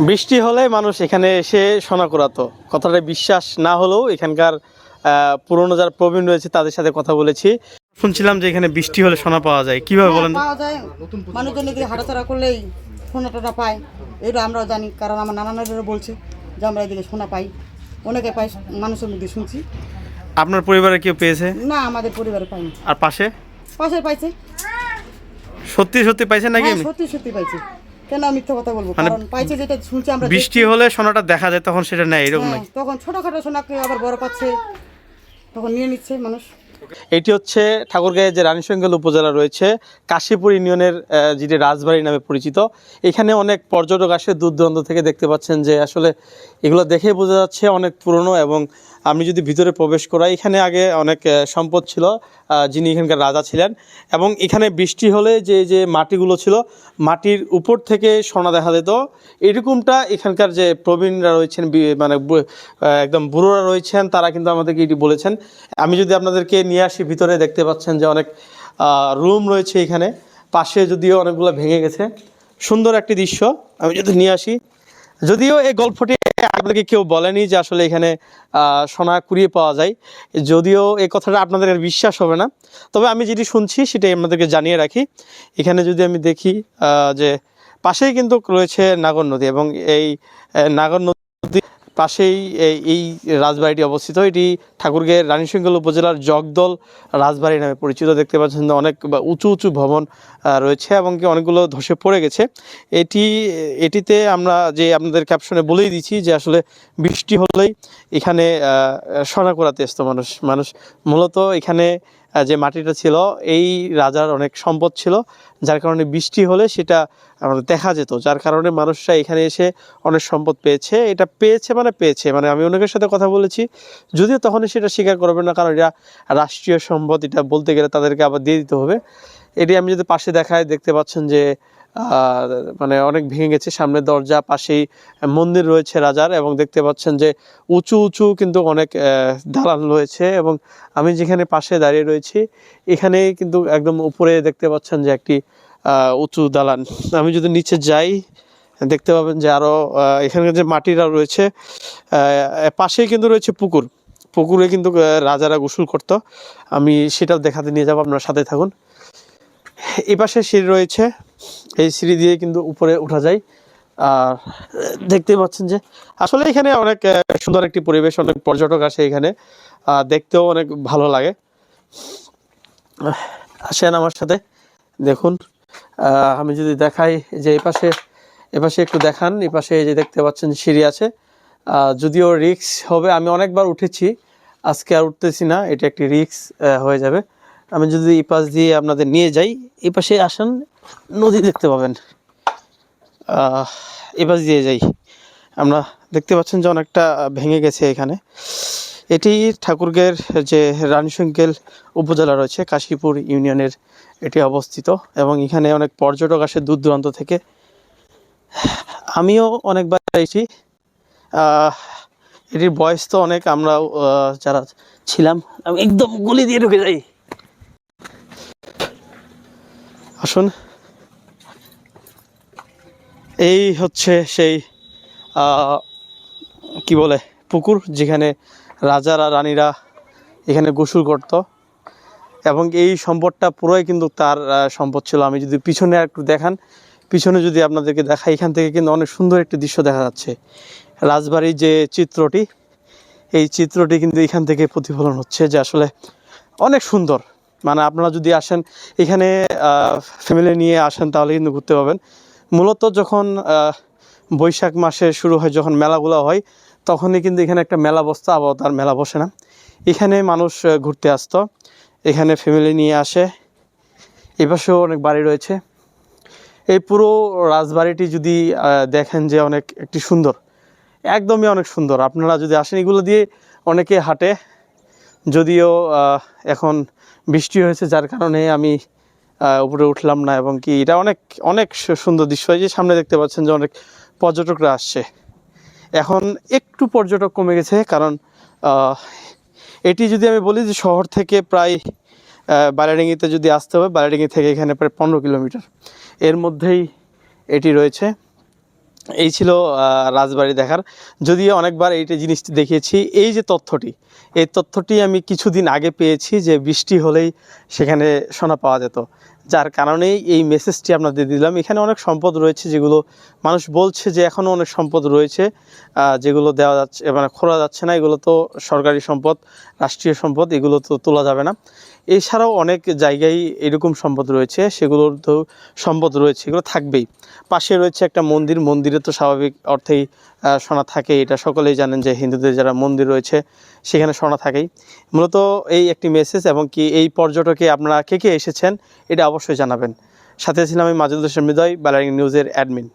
বৃষ্টি হলে মানুষ এখানে এসে সোনা করাতো কথাটা বিশ্বাস না হলেও এখানকার পুরনো যারা প্রবীণ রয়েছে তাদের সাথে কথা বলেছি। শুনছিলাম যে এখানে বৃষ্টি হলে সোনা পাওয়া যায়। কীভাবে হ্যাঁ, বলেন? পাওয়া যায়। মানুষজন এদিকে হাঁটাচলা করলেই সোনা টোনা পায়। এটা আমরাও জানি কারণ আমার নানানেরা বলছে যে আমরা এদিকে সোনা পাই। অনেকে পাই মানুষের মধ্যে শুনছি। আপনার পরিবারে কেউ পেয়েছে? না আমাদের পরিবারে পাইনি। আর পাশে? পাশে পাইছে। সত্যি সত্যি পাইছে নাকি? হ্যাঁ সত্যি সত্যি পাইছে। কেন মিথ্যা কথা বলব? মানে কারণ পাইছে যেটা শুনছি আমরা বৃষ্টি হলে সোনাটা দেখা যায় তখন সেটা নেয় এরকম হ্যাঁ, নাকি? তখন ছোটখাটো সোনাকে আবার বড় পাচ্ছে তখন নিয়ে নিচ্ছে মানুষ। এটি হচ্ছে ঠাকুরগাঁয়ের যে রানীশঙ্গল উপজেলা রয়েছে কাশীপুর ইউনিয়নের যেটি রাজবাড়ি নামে পরিচিত। এখানে অনেক পর্যটক আসে দূর দূরান্ত থেকে দেখতে পাচ্ছেন যে আসলে এগুলো দেখে বোঝা যাচ্ছে অনেক পুরনো এবং আমি যদি ভিতরে প্রবেশ করাই, এখানে আগে অনেক সম্পদ ছিল যিনি এখানকার রাজা ছিলেন। এবং এখানে বৃষ্টি হলে যে যে মাটিগুলো ছিল, মাটির উপর থেকে সোনা দেখা যেত। এরকমটা এখানকার যে প্রবীণরা রয়েছেন মানে একদম বুড়োরা রয়েছেন, তারা কিন্তু আমাদেরকে এটি বলেছেন। আমি যদি আপনাদেরকে নিয়ে আসি, ভিতরে দেখতে পাচ্ছেন যে অনেক রুম রয়েছে এখানে। পাশে যদিও অনেকগুলো ভেঙে গেছে। সুন্দর একটি দৃশ্য। আমি যদি নিয়ে আসি যদিও এই গল্পটি আপনাদেরকে কেউ বলেনি যে আসলে এখানে সোনা কুড়িয়ে পাওয়া যায়। যদিও এই কথাটা আপনাদের বিশ্বাস হবে না। তবে আমি যেটি শুনছি সেটাই আপনাদেরকে জানিয়ে রাখি। এখানে যদি আমি দেখি যে পাশেই কিন্তু রয়েছে নাগর নদী এবং এই নাগর নদী পাশেই এই রাজবাড়িটি অবস্থিত। এটি ঠাকুরগাঁয়ের রানীশঙ্গল উপজেলার জগদল রাজবাড়ি নামে পরিচিত। দেখতে পাচ্ছেন অনেক উঁচু উঁচু ভবন রয়েছে এবং কি অনেকগুলো ধসে পড়ে গেছে। এটি, এটিতে আমরা যে আপনাদের ক্যাপশনে বলেই দিচ্ছি যে আসলে বৃষ্টি হলেই এখানে সোনা করাতে আসতো মানুষ মানুষ মূলত এখানে যে মাটিটা ছিল, এই রাজার অনেক সম্পদ ছিল। যার কারণে বৃষ্টি হলে সেটা দেখা যেত। যার কারণে মানুষরা এখানে এসে অনেক সম্পদ পেয়েছে। এটা পেয়েছে মানে পেয়েছে। মানে আমি অনেকের সাথে কথা বলেছি। যদিও তখন সেটা স্বীকার করবে না, কারণ এটা রাষ্ট্রীয় সম্পদ। এটা বলতে গেলে তাদেরকে আবার দিয়ে দিতে হবে। এটি আমি যদি পাশে দেখায় দেখতে পাচ্ছেন যে মানে অনেক ভেঙে গেছে। সামনের দরজা, পাশেই মন্দির রয়েছে রাজার এবং দেখতে পাচ্ছেন যে, উঁচু উঁচু কিন্তু অনেক দালান রয়েছে এবং আমি যেখানে পাশে দাঁড়িয়ে রয়েছি, এখানে কিন্তু একদম উপরে দেখতে পাচ্ছেন যে একটি উঁচু দালান। আমি যদি নিচে যাই, দেখতে পাবেন যে আরও এখানকার যে মাটিরা রয়েছে পাশেই কিন্তু রয়েছে পুকুর। পুকুরে কিন্তু রাজারা গোসল করতো। আমি সেটাও দেখাতে নিয়ে যাব, আপনার সাথে থাকুন। এই পাশে সিঁড়ি রয়েছে। এই সিঁড়ি দিয়ে কিন্তু উপরে উঠা যায়। আর দেখতে পাচ্ছেন যে আসলে এখানে অনেক সুন্দর একটি পরিবেশ, অনেক পর্যটক আসে এখানে। দেখতেও অনেক ভালো লাগে। আসেন আমার সাথে। দেখুন আমি যদি দেখাই যে এই পাশে এপাশে একটু দেখান। এই পাশে যে দেখতে পাচ্ছেন সিঁড়ি আছে। যদিও রিক্স হবে, আমি অনেকবার উঠেছি। আজকে আর উঠতেছি না। এটা একটি রিক্স হয়ে যাবে। আমি যদি এই পাশ দিয়ে আপনাদের নিয়ে যাই, এই পাশে আসেন, নদী দেখতে পাবেন। এই পাশ দিয়ে যাই। আমরা দেখতে পাচ্ছেন যে অনেকটা ভেঙে গেছে এখানে। এটি ঠাকুরগাঁয়ের যে রানীশঙ্কেল উপজেলা রয়েছে, কাশীপুর ইউনিয়নের এটি অবস্থিত এবং এখানে অনেক পর্যটক আসে দূর দূরান্ত থেকে। আমিও অনেকবার এসেছি। এটির বয়স তো অনেক আমরা যারা ছিলাম, একদম গলি দিয়ে ঢুকে যাই। আসুন। এই হচ্ছে সেই কি বলে, পুকুর যেখানে রাজারা, রানীরা এখানে গোসল করত। এবং এই সম্পদটা পুরোই কিন্তু তার সম্পদ ছিল। আমি যদি পিছনে একটু দেখান, পিছনে যদি আপনাদেরকে দেখাই, এখান থেকে কিন্তু অনেক সুন্দর একটি দৃশ্য দেখা যাচ্ছে। রাজবাড়ির যে চিত্রটি, এই চিত্রটি কিন্তু এখান থেকে প্রতিফলন হচ্ছে, যে আসলে অনেক সুন্দর। মানে আপনারা যদি আসেন, এখানে ফ্যামিলি নিয়ে আসেন তাহলে কিন্তু ঘুরতে পাবেন মূলত যখন বৈশাখ মাসে শুরু হয়, যখন মেলাগুলো হয়, তখনই কিন্তু এখানে একটা মেলা বসতো, আবার তার মেলা বসে না। এখানে মানুষ ঘুরতে আসতো। এখানে ফ্যামিলি নিয়ে আসে। এপাশেও অনেক বাড়ি রয়েছে। এই পুরো রাজবাড়িটি যদি দেখেন যে অনেক একটি সুন্দর, একদমই অনেক সুন্দর। আপনারা যদি আসেন, এগুলো দিয়ে অনেকে হাঁটে। যদিও এখন বৃষ্টি হয়েছে যার কারণে আমি উপরে উঠলাম না এবং কি এটা অনেক অনেক সুন্দর দৃশ্য। এই যে সামনে দেখতে পাচ্ছেন যে অনেক পর্যটকরা আসছে। এখন একটু পর্যটক কমে গেছে কারণ এটি যদি আমি বলি যে শহর থেকে প্রায় আহ, যদি আসতে হবে বালাডাঙ্গি থেকে এখানে প্রায় পনেরো কিলোমিটার। এর মধ্যেই এটি রয়েছে। এই ছিল রাজবাড়ি দেখার। যদিও অনেকবার এইটা জিনিসটি দেখিয়েছি, এই যে তথ্যটি, এই তথ্যটি আমি কিছুদিন আগে পেয়েছি যে বৃষ্টি হলেই সেখানে সোনা পাওয়া যেত। যার কারণেই এই মেসেজটি আপনাদের দিলাম। এখানে অনেক সম্পদ রয়েছে যেগুলো মানুষ বলছে যে এখনও অনেক সম্পদ রয়েছে যেগুলো দেওয়া যাচ্ছে মানে খোলা যাচ্ছে না। এগুলো তো সরকারি সম্পদ, রাষ্ট্রীয় সম্পদ, এগুলো তো তোলা যাবে না। এছাড়াও অনেক জায়গায় এরকম সম্পদ রয়েছে, সেগুলোর তো সম্পদ রয়েছে, এগুলো থাকবেই। পাশে রয়েছে একটা মন্দির, মন্দিরে তো স্বাভাবিক অর্থেই সোনা থাকে, এটা সকলেই জানেন যে হিন্দুদের যারা মন্দির রয়েছে, সেখানে সোনা থাকেই। মূলত এই একটি মেসেজ এবং কি এই পর্যটকে আপনারা কে কে এসেছেন, এটা অবশ্যই জানাবেন। সাথে ছিলাম আমি মাজুল হোসেন হৃদয়, বালারিং নিউজের অ্যাডমিন